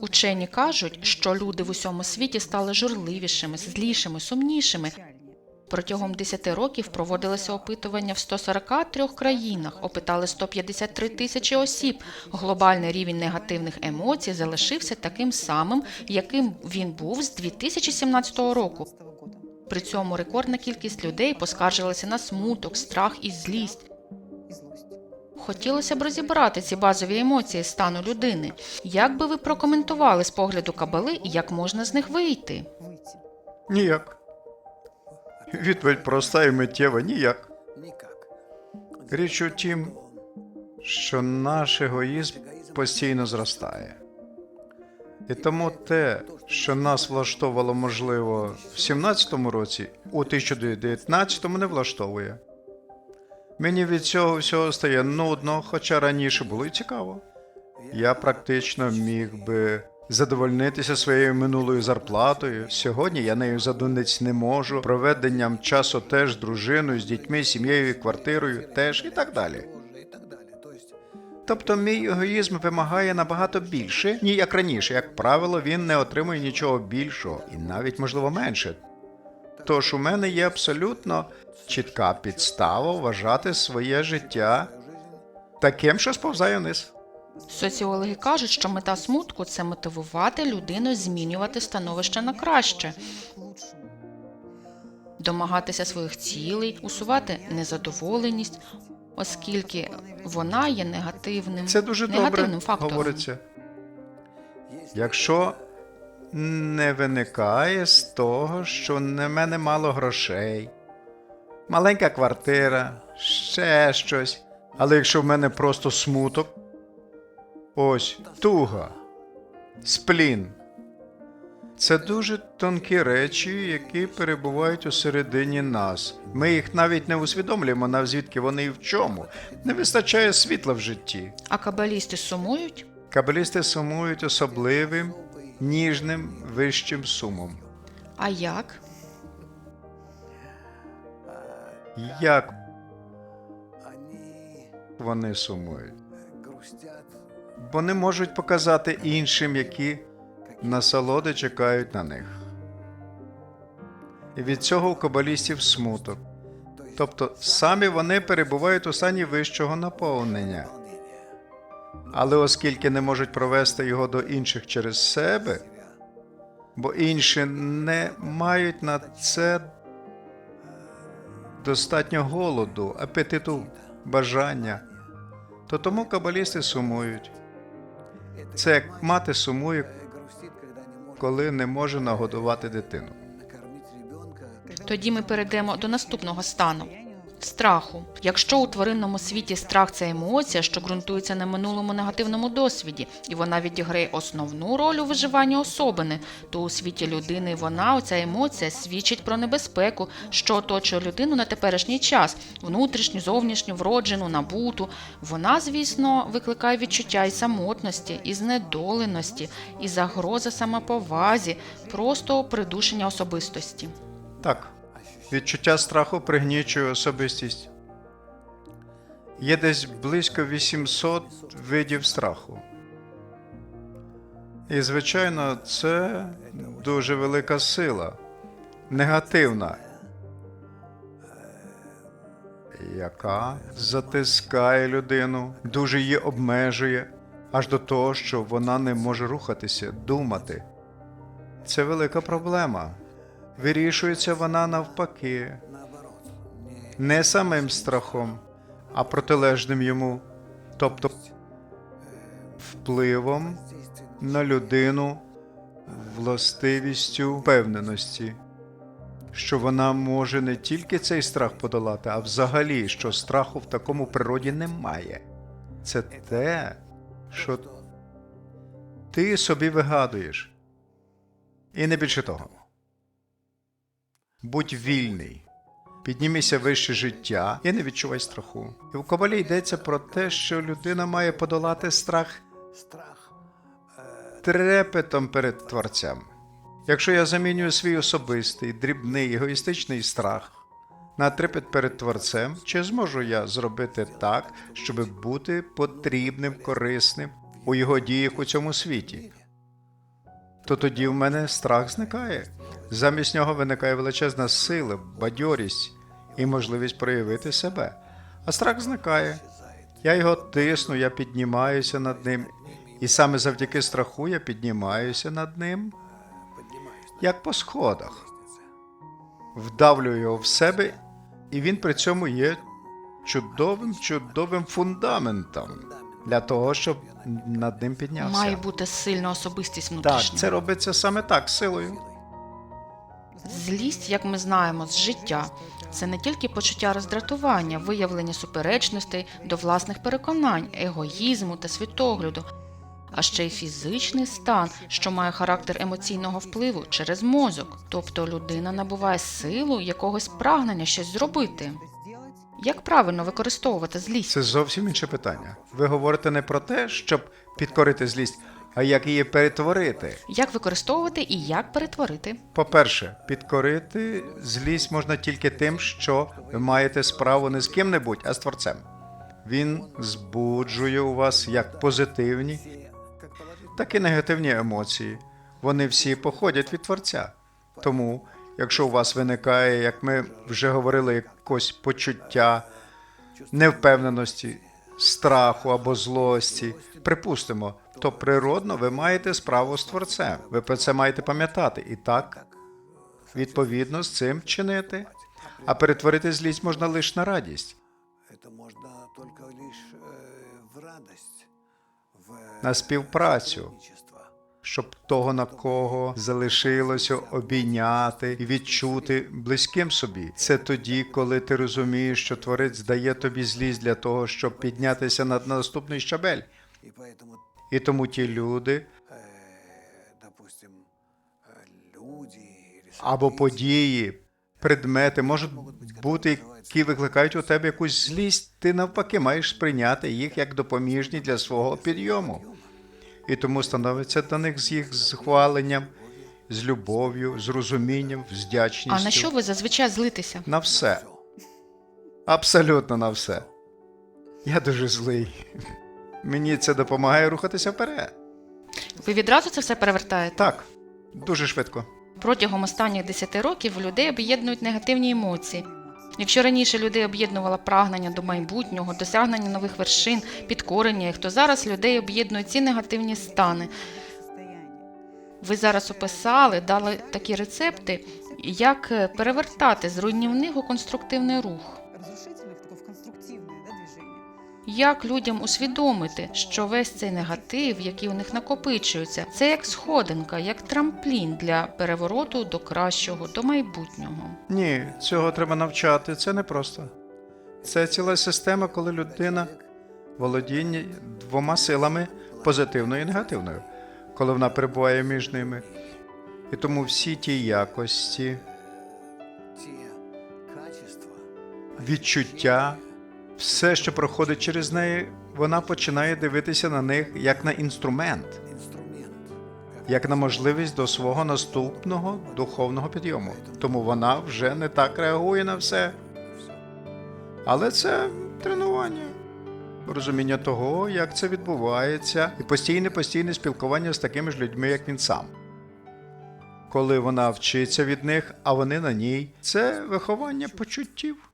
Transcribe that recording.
Учені кажуть, що люди в усьому світі стали журливішими, злішими, сумнішими. Протягом 10 років проводилося опитування в 143 країнах, опитали 153 тисячі осіб. Глобальний рівень негативних емоцій залишився таким самим, яким він був з 2017 року. При цьому рекордна кількість людей поскаржилася на смуток, страх і злість. Хотілося б розібрати ці базові емоції стану людини. Як би ви прокоментували з погляду кабали, як можна з них вийти? Ніяк. Відповідь проста і миттєва ніяк. Річ у тім, що наш егоїзм постійно зростає. І тому те, що нас влаштовувало, можливо, в 17-му році, у 2019-му не влаштовує. Мені від цього всього стає нудно, хоча раніше було і цікаво. Я практично міг би задовольнитися своєю минулою зарплатою. Сьогодні я нею задунець не можу. Проведенням часу теж з дружиною, з дітьми, сім'єю, квартирою теж і так далі. Тобто мій егоїзм вимагає набагато більше, ні як раніше. Як правило, він не отримує нічого більшого і навіть, можливо, менше. Тож у мене є абсолютно чітка підстава вважати своє життя таким, що сповзає вниз. Соціологи кажуть, що мета смутку це мотивувати людину змінювати становище на краще, домагатися своїх цілей, усувати незадоволеність, оскільки вона є негативним, Це дуже негативним добре фактором. говориться. Якщо не виникає з того, що на мене мало грошей, маленька квартира, ще щось. Але якщо в мене просто смуток, ось туга, сплін. Це дуже тонкі речі, які перебувають у середині нас. Ми їх навіть не усвідомлюємо, нав звідки вони і в чому. Не вистачає світла в житті. А кабалісти сумують? Кабалісти сумують особливим, ніжним вищим сумом. А як? Як вони сумують? Бо не можуть показати іншим, які насолоди чекають на них. І від цього у кабалістів смуток. Тобто самі вони перебувають у стані вищого наповнення. Але оскільки не можуть провести його до інших через себе, бо інші не мають на це достатньо голоду, апетиту, бажання, то тому кабалісти сумують. Це як мати сумує, коли не може нагодувати дитину. Тоді ми перейдемо до наступного стану страху. Якщо у тваринному світі страх це емоція, що ґрунтується на минулому негативному досвіді, і вона відіграє основну роль у виживанні особини, то у світі людини вона, оця емоція, свідчить про небезпеку, що оточує людину на теперішній час, внутрішню, зовнішню, вроджену, набуту. Вона, звісно, викликає відчуття і самотності, і знедоленості, і загроза самоповазі, просто придушення особистості. Так, відчуття страху пригнічує особистість. Є десь близько 800 видів страху. І, звичайно, це дуже велика сила, негативна, яка затискає людину, дуже її обмежує, аж до того, що вона не може рухатися, думати. Це велика проблема. Вирішується вона навпаки, не самим страхом, а протилежним йому, тобто впливом на людину властивістю впевненості, що вона може не тільки цей страх подолати, а взагалі, що страху в такому природі немає. Це те, що ти собі вигадуєш. І не більше того. Будь вільний, піднімися вище життя і не відчувай страху. І в Кабалі йдеться про те, що людина має подолати страх трепетом перед Творцем. Якщо я замінюю свій особистий, дрібний, егоїстичний страх на трепет перед Творцем, чи зможу я зробити так, щоб бути потрібним, корисним у його діях у цьому світі? то тоді в мене страх зникає. Замість нього виникає величезна сила, бадьорість і можливість проявити себе. А страх зникає. Я його тисну, я піднімаюся над ним. І саме завдяки страху я піднімаюся над ним, як по сходах. Вдавлюю його в себе, і він при цьому є чудовим, чудовим фундаментом для того, щоб над ним піднявся. Має бути сильна особистість Так, це робиться саме так, силою. Злість, як ми знаємо, з життя це не тільки почуття роздратування, виявлення суперечностей до власних переконань, егоїзму та світогляду, а ще й фізичний стан, що має характер емоційного впливу через мозок. Тобто людина набуває силу якогось прагнення щось зробити. Як правильно використовувати злість? Це зовсім інше питання. Ви говорите не про те, щоб підкорити злість, а як її перетворити. Як використовувати і як перетворити? По-перше, підкорити злість можна тільки тим, що ви маєте справу не з ким-небудь, а з творцем. Він збуджує у вас як позитивні, так і негативні емоції. Вони всі походять від творця. Тому, якщо у вас виникає, як ми вже говорили, якось почуття невпевненості, страху або злості, припустимо, то природно ви маєте справу з творцем. Ви про це маєте пам'ятати і так відповідно з цим чинити. А перетворити злість можна лише на радість, в на співпрацю, щоб того на кого залишилося обійняти і відчути близьким собі. Це тоді, коли ти розумієш, що творець дає тобі злість для того, щоб піднятися на наступний щабель. И поэтому, І тому ті люди э, допустим, э, люди или або события, події, предмети можуть бути, які викликають у тебе якусь злість. Ти навпаки маєш сприйняти їх як допоміжні для свого підйому. І тому становиться до них з їх схваленням, з любов'ю, з розумінням, з вдячністю. А на що ви зазвичай злитеся? На все. Абсолютно на все. Я дуже злий. Мені це допомагає рухатися вперед. Ви відразу це все перевертаєте? Так, дуже швидко. Протягом останніх 10 років людей об'єднують негативні емоції. Якщо раніше людей об'єднувало прагнення до майбутнього, досягнення нових вершин, підкорення їх, то зараз людей об'єднують ці негативні стани. Ви зараз описали, дали такі рецепти, як е, перевертати з руйнівних у конструктивний рух. Як людям усвідомити, що весь цей негатив, який у них накопичується, це як сходинка, як трамплін для перевороту до кращого, до майбутнього. Ні, цього треба навчати. Це не просто. Це ціла система, коли людина володіння двома силами позитивною і негативною, коли вона перебуває між ними. І тому всі ті якості, те качества, відчуття, все, що проходить через неї, вона починає дивитися на них як на інструмент, як на можливість до свого наступного духовного підйому. Тому вона вже не так реагує на все. Але це тренування. Розуміння того, як це відбувається, і постійне постійне спілкування з такими ж людьми, як він сам. Коли вона вчиться від них, а вони на ній, це виховання почуттів.